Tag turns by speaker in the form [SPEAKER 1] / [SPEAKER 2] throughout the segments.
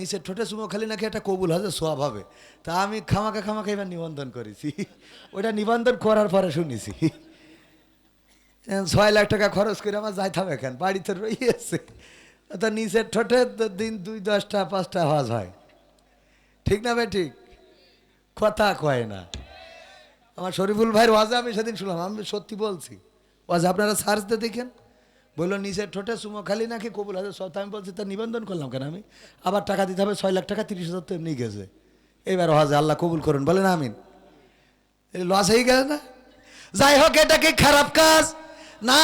[SPEAKER 1] নিচে ঠোঁটে চুমো খালি নাকি একটা কবুল হবে সোয়াব হবে। তা আমি খামাকা খামাকা এবার নিবন্ধন করেছি। ওটা নিবন্ধন করার পরে শুনেছি। ছয় লাখ টাকা খরচ করে আমার যাইতে হবে এখান, বাড়িতে রয়েছে তা নিচের ঠোঁটে দিন দুই দশটা, পাঁচটা আওয়াজ হয়। ঠিক না ভাই ঠিক? কথা কয় না। আমার শরীফুল ভাইয়ের ওয়াজে আমি সেদিন শুনলাম, আমি সত্যি বলছি। ওয়াজ আপনারা সার্চ দিয়ে দেখেন। বলল নিজের ঠোঁটে সুমো খালি নাকি কবুল হাজার সব আমি বলছি, তা নিবন্ধন করলাম কেন আমি? আবার টাকা দিতে হবে, ছয় লাখ টাকা, তিরিশ হাজার তো এমনি গেছে। এবার ওয়াজে আল্লাহ কবুল করুন, বলেন আমিন। লস হয়ে গেছে না? যাই হোক, এটা কি খারাপ কাজ? না,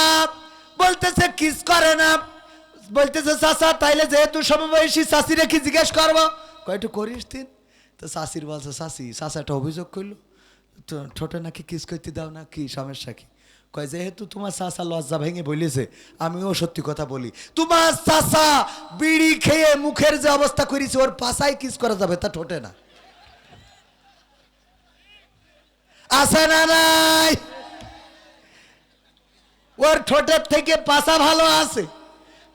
[SPEAKER 1] বলতেছে, কিস করে না। বলতেছে, চাচা, তাইলে যেহেতু সমবয়সী চাষিরে কি জিজ্ঞেস করব? কয়েকটু করিস তিন। তো চাষির বলছে চাষি চাষা একটা অভিযোগ করল, তো ঠোঁটে নাকি কিস করতে দাও না, কি সমস্যা কি? কয়, যেহেতু তোমার চাষা লজ্জা ভেঙে বলেছে, আমিও সত্যি কথা বলি। তোমার চাষা বিড়ি খেয়ে মুখের যে অবস্থা করেছে, ওর পাশায় কিস করা যাবে তা ঠোঁটে না। আছে না নাই? ওর ঠোঁটের থেকে পাশা ভালো আছে।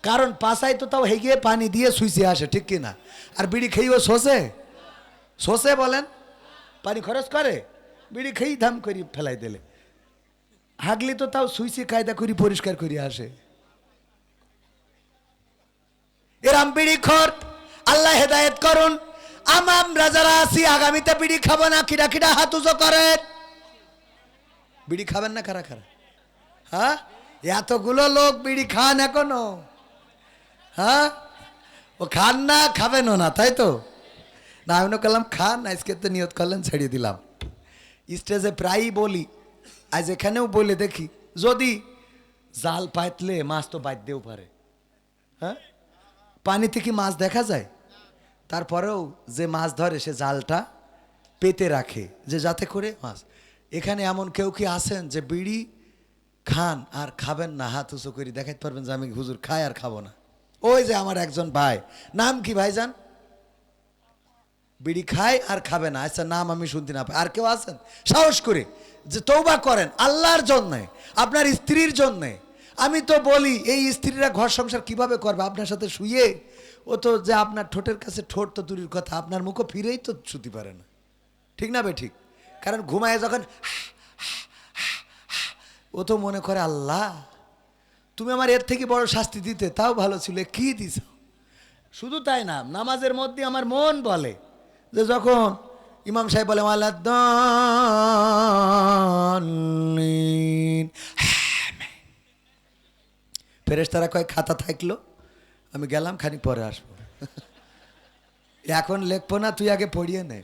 [SPEAKER 1] কারণ পাশায় তো তাও হেগিয়ে পানি দিয়ে সুইচে আসে, ঠিক কি না আর বিড়ি খেয়েও শোষে? শোষে বলেন? পানি খরচ করে? বিড়ি খেয়েই ধাম করি ফেলাই দিলে। হাগলি তো তাও সুইচে কায়দা করি পরিষ্কার করি আসে। এরাম বিড়ি খর, আল্লাহ হেদায়েত করুন। আমাম রাজারা আছি আগামীতে বিড়ি খাব না কিরা কিরা হাত করেন। বিড়ি খাবেন না খারা খারা হ্যাঁ? এতগুলো লোক বিড়ি খান এখনও। হ্যাঁ? ও খান না, খাবেনও না, তাই তো? না, আমি করলাম খান, আজকে তো নিয়ত করলেন, ছেড়ে দিলাম। স্টেজে প্রায়ই বলি আজ এখানেও বলে দেখি, যদি জাল পাতলে মাছ তো বাঁধতেও পারে। হ্যাঁ? পানিতে কি মাছ দেখা যায়। তারপরেও যে মাছ ধরে সে জালটা পেতে রাখে, যে যাতে করে মাছ। এখানে এমন কেউ কি আছেন যে বিড়ি খান আর খাবেন না, হাত উঁচু করে দেখাতে পারবেন যে আমি হুজুর খাই আর খাব না। ওই যে আমার একজন ভাই। নাম কি ভাইজান? বিড়ি খায় আর খাবে না। আচ্ছা নাম আমি শুনতে না পাই। আর কেউ আছেন? সাহস করে যে তৌবা করেন আল্লাহর জন্যে, আপনার স্ত্রীর জন্যে। আমি তো বলি, এই স্ত্রীরা ঘর সংসার কীভাবে করবে? আপনার সাথে শুয়ে, ও তো যে আপনার ঠোঁটের কাছে ঠোঁট তো দূরের কথা, আপনার মুখও ফিরেই তো শুতে পারে না। ঠিক না বে, ঠিক? কারণ ঘুমায় যখন, ও তো মনে করে, আল্লাহ, তুমি আমার এর থেকে বড় শাস্তি দিতে, তাও ভালো ছিল, কি দিছ? শুধু তাই না, নামাজের মধ্যে আমার মন বলে। যে যখন ইমাম সাহেব বলে ফেরেস তারা কয়, খাতা থাকল, আমি গেলাম, খানিক পরে আসব। এখন লিখব না, তুই আগে পড়িয়ে নে।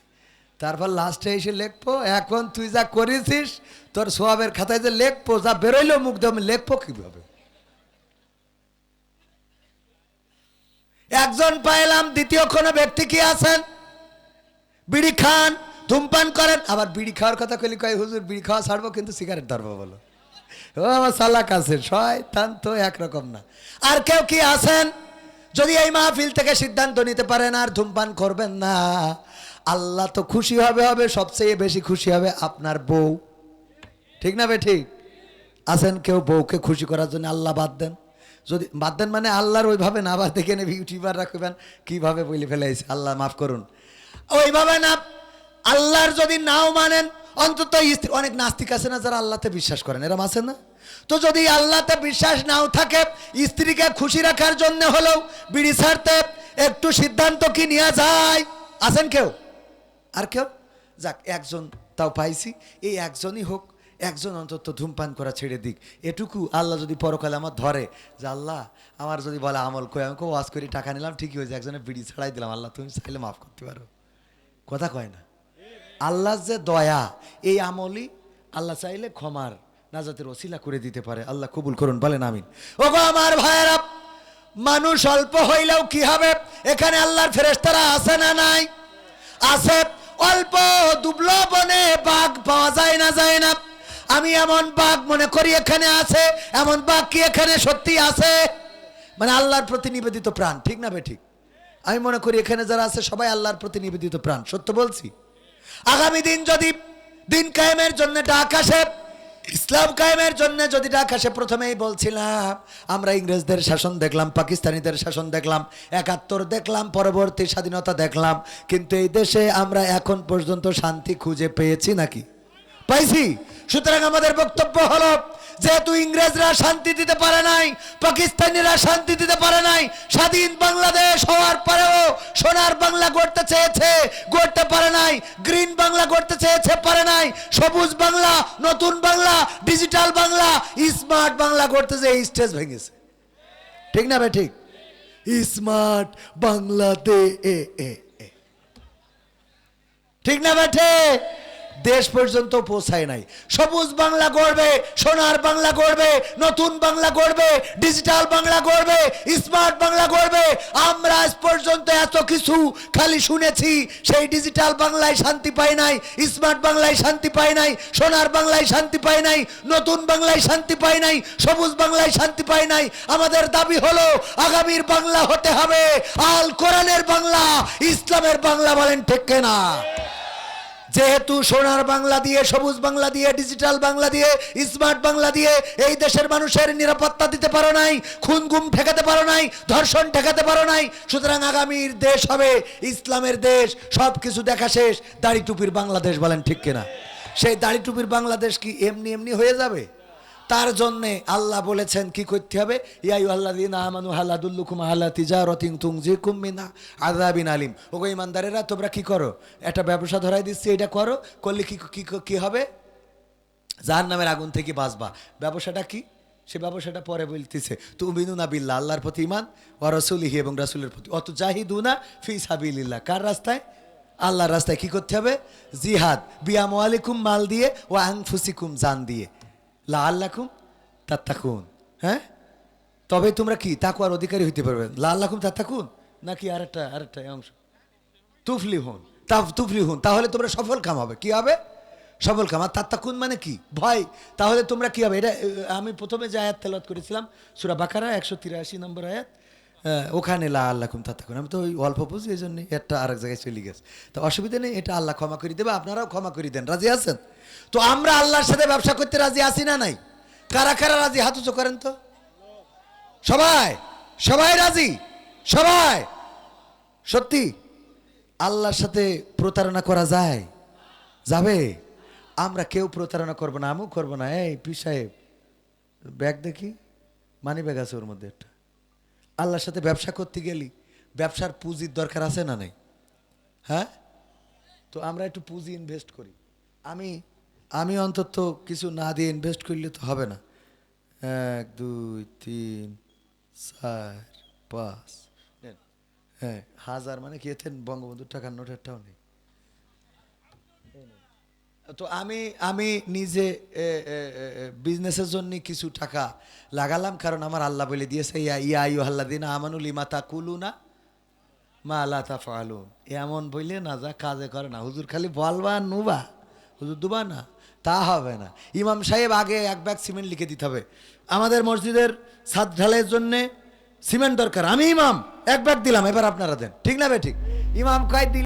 [SPEAKER 1] তারপর লাস্টে এসে লিখব, এখন তুই যা করেছিস, তোর সোয়াবের খাতায় যে লিখব, যা বেরোইলো মুখ দিয়ে, আমি লিখব কীভাবে? একজন পাইলাম, দ্বিতীয় কোনো ব্যক্তি কি আছেন? বিড়ি খান, ধূমপান করেন, আবার বিড়ি খাওয়ার কথা কইলি কয়, হুজুর, বিড়ি খাওয়া ছাড়বো কিন্তু সিগারেট ধরবো বলো। ও আমার সালাক আছে, শয়তান তো একরকম না। আর কেউ কি আছেন? যদি এই মাহফিল থেকে সিদ্ধান্ত নিতে পারেন, আর ধূমপান করবেন না। আল্লাহ তো খুশি হবে হবে, সবচেয়ে বেশি খুশি হবে আপনার বউ। ঠিক না বে, ঠিক? আছেন কেউ বউকে খুশি করার জন্য আল্লাহ বাদ দেন? যদি বাদ দেন মানে আল্লাহর ওইভাবে না বাদ দেখে নেবে ইউটিউবার রাখবেন, কীভাবে বলে ফেলেছে আল্লাহ মাফ করুন। ওইভাবে না, আল্লাহর যদি নাও মানেন, অন্তত স্ত্রী, অনেক নাস্তিক আছে না যারা আল্লাহতে বিশ্বাস করেন, এরম আছে না? তো যদি আল্লাহতে বিশ্বাস নাও থাকে, স্ত্রীকে খুশি রাখার জন্য হলেও বিড়ি ছাড়তে একটু সিদ্ধান্ত কি নেওয়া যায়? আছেন কেউ? আর কেউ? যাক, একজন তাও পাইছি। এই একজনই হোক, একজন অন্তত ধূমপান করা ছেড়ে দিক। এটুকু আল্লাহ যদি পরকালে আমার ধরে, যে আল্লাহ, আমার যদি বলে আমল কই আমাকে ওয়াজ করি, টাকা নিলাম, ঠিকই হয়েছে একজনে বিড়ি ছাড়াই দিলাম, আল্লাহ, তুমি চাইলে মাফ করতে পারো। কথা কয় না। আল্লাহ যে দয়া, এই আমলই আল্লাহ চাইলে ক্ষমার নাজাতের ওসিলা করে দিতে পারে। আল্লাহ কবুল করুন, বলেন আমিন। ও আমার ভাইয়েরা, মানুষ অল্প হইলেও কি হবে? এখানে আল্লাহর ফেরেস্তারা আছে না নাই? আছে। অল্প দুবলো বনে বাঘ পাওয়া যায় না যায় না। আমি এমন বাঘ মনে করি এখানে আছে, এমন বাঘ কি এখানে সত্যি আছে? মানে আল্লাহর প্রতি নিবেদিত প্রাণ, ঠিক না বে ঠিক? আমি মনে করি এখানে যারা আছে, সবাই আল্লাহর প্রতি নিবেদিত প্রাণ। সত্য বলছি? আগামী দিন যদি দিন কায়েমের জন্য ডাক আসে ইসলাম কায়েমের জন্য যদি আকাশে প্রথমেই বলছিলাম, আমরা ইংরেজদের শাসন দেখলাম, পাকিস্তানিদের শাসন দেখলাম, একাত্তর দেখলাম, পরবর্তী স্বাধীনতা দেখলাম, কিন্তু এই দেশে আমরা এখন পর্যন্ত শান্তি খুঁজে পেয়েছি নাকি? পাইছি। সুতরাং আমাদের বক্তব্য হলো, যেহেতু ইংরেজরা শান্তি দিতে পারে নাই, পাকিস্তানিরা শান্তি দিতে পারে নাই, স্বাধীন বাংলাদেশ হওয়ার পরেও সোনার বাংলা গড়তে চেয়েছে, গড়তে পারে নাই, গ্রিন বাংলা গড়তে চেয়েছে, পারে নাই, সবুজ বাংলা, নতুন বাংলা, ডিজিটাল বাংলা, স্মার্ট বাংলা গড়তে যে স্টেজ ভেঙেছে। ঠিক না ভাই, ঠিক? স্মার্ট বাংলাতে এ এ ঠিক না বেঠে দেশ পর্যন্ত পৌঁছায় নাই। সবুজ বাংলা গড়বে, সোনার বাংলা গড়বে, নতুন বাংলা গড়বে, ডিজিটাল বাংলা গড়বে, স্মার্ট বাংলা গড়বে। আমরা আজ পর্যন্ত এত কিছু খালি শুনেছি, সেই ডিজিটাল বাংলায় শান্তি পায় নাই, স্মার্ট বাংলায় শান্তি পায় নাই, সোনার বাংলায় শান্তি পায় নাই, নতুন বাংলায় শান্তি পায় নাই, সবুজ বাংলায় শান্তি পায় নাই। আমাদের দাবি হলো, আগামীর বাংলা হতে হবে। আল কোরআনের বাংলা, ইসলামের বাংলা বলেন ঠিক না যেহেতু সোনার বাংলা দিয়ে, সবুজ বাংলা দিয়ে ডিজিটাল বাংলা দিয়ে স্মার্ট বাংলা দিয়ে এই দেশের মানুষের নিরাপত্তা দিতে পারো নাই, খুন গুম ঠেকাতে পারো নাই, ধর্ষণ ঠেকাতে পারো নাই, সুতরাং আগামীর দেশ হবে ইসলামের দেশ সব কিছু দেখা শেষ। দাড়ি টুপির বাংলাদেশ বলেন ঠিক কিনা? সেই দাড়ি টুপির বাংলাদেশ কি এমনি এমনি হয়ে যাবে? তার জন্যে আল্লাহ বলেছেন, কি করতে হবে? ইয়াই আল্লাহ দিন আমানু হালাদুল্লুকুম আল্লাহ তিজারতিং তুং যে কুমিনা আজাবিন আলিম। ওগো ইমানদারেরা, তোমরা কি করো? একটা ব্যবসা ধরাই দিচ্ছি, এটা করো, করলে কি কি হবে? যার নামের আগুন থেকে বাঁচবা। ব্যবসাটা কি? সে ব্যবসাটা পরে বলতেছে তুমিনু না বিল্লা আল্লাহর প্রতি ইমান ও রসুলিহি এবং রাসুলের প্রতি। অত জাহিদু না ফি সাবিল্লাহ কার রাস্তায়? আল্লাহর রাস্তায় কি করতে হবে? জিহাদ। বিয়াম আলিকুম মাল দিয়ে ও আংফুসিকুম জান দিয়ে। লা তার তাত্তাকুন। হ্যাঁ? তবে তোমরা কি তাকুয়ার অধিকারী হইতে লাল লা তার তাত্তাকুন? নাকি আর আরেকটা আরেকটা অংশ? তুফলি হন তা তুফলি হন তাহলে তোমরা সফল কাম হবে। কি হবে? সফল কাম। আর তাত্তাকুন মানে কি? ভয়। তাহলে তোমরা কি হবে? এটা আমি প্রথমে যে আয়াত তেলত করেছিলাম, সুরা বাকারা, একশো তিরাশি নম্বর আয়াত। ওখানে লা আল্লাহ তাত্তাকুন। আমি তো ওই অল্প বুঝি, এই জন্য একটা আরেক জায়গায় চলে গেছে। তো অসুবিধা নেই, এটা আল্লাহ ক্ষমা করে দেবে, আপনারাও ক্ষমা করে দেন। রাজি আছেন? তো আমরা আল্লাহর সাথে ব্যবসা করতে রাজি আছি না নাই? কারা কারা রাজি? হাত উঁচু করেন তো। সবাই সবাই রাজি? সবাই? সত্যি? আল্লাহর সাথে প্রতারণা করা যায়? যাবে? আমরা কেউ প্রতারণা করব না, আমিও করব না। এই পি সাহেব, ব্যাগ দেখি? মানি ব্যাগ আছে ওর মধ্যে একটা। আল্লাহর সাথে ব্যবসা করতে গেলি, ব্যবসার পুঁজির দরকার আছে না নেই? হ্যাঁ? তো আমরা একটু পুঁজি ইনভেস্ট করি। আমি আমি অন্তত কিছু না দিয়ে ইনভেস্ট করলে তো হবে না। এক, দুই, তিন, চার, পাঁচ হ্যাঁ হাজার মানে কি এতেন বঙ্গবন্ধুর টাকার নোটের টাও নেই। তো আমি আমি নিজে বিজনেসের জন্য কিছু টাকা লাগালাম, কারণ আমার আল্লাহ বলে দিয়েছে, ইয়া ইয়া আয়ু আল্লাহ দিন আমানুল ইমাতা কুলু না মা আল্লাহ তা ফালুন এমন বললে না, যা কাজে করে না। হুজুর খালি বলবা নুবা। হুজুর দুবা না, তা হবে না। ইমাম সাহেব আগে এক ব্যাগ সিমেন্ট লিখে দিতে হবে। আমাদের মসজিদের ছাদ ঢালাইয়ের জন্যে সিমেন্ট দরকার। আমি ইমাম, এক ব্যাগ দিলাম, এবার আপনারা দেন। ঠিক না বে ঠিক? ইমাম কয় দিল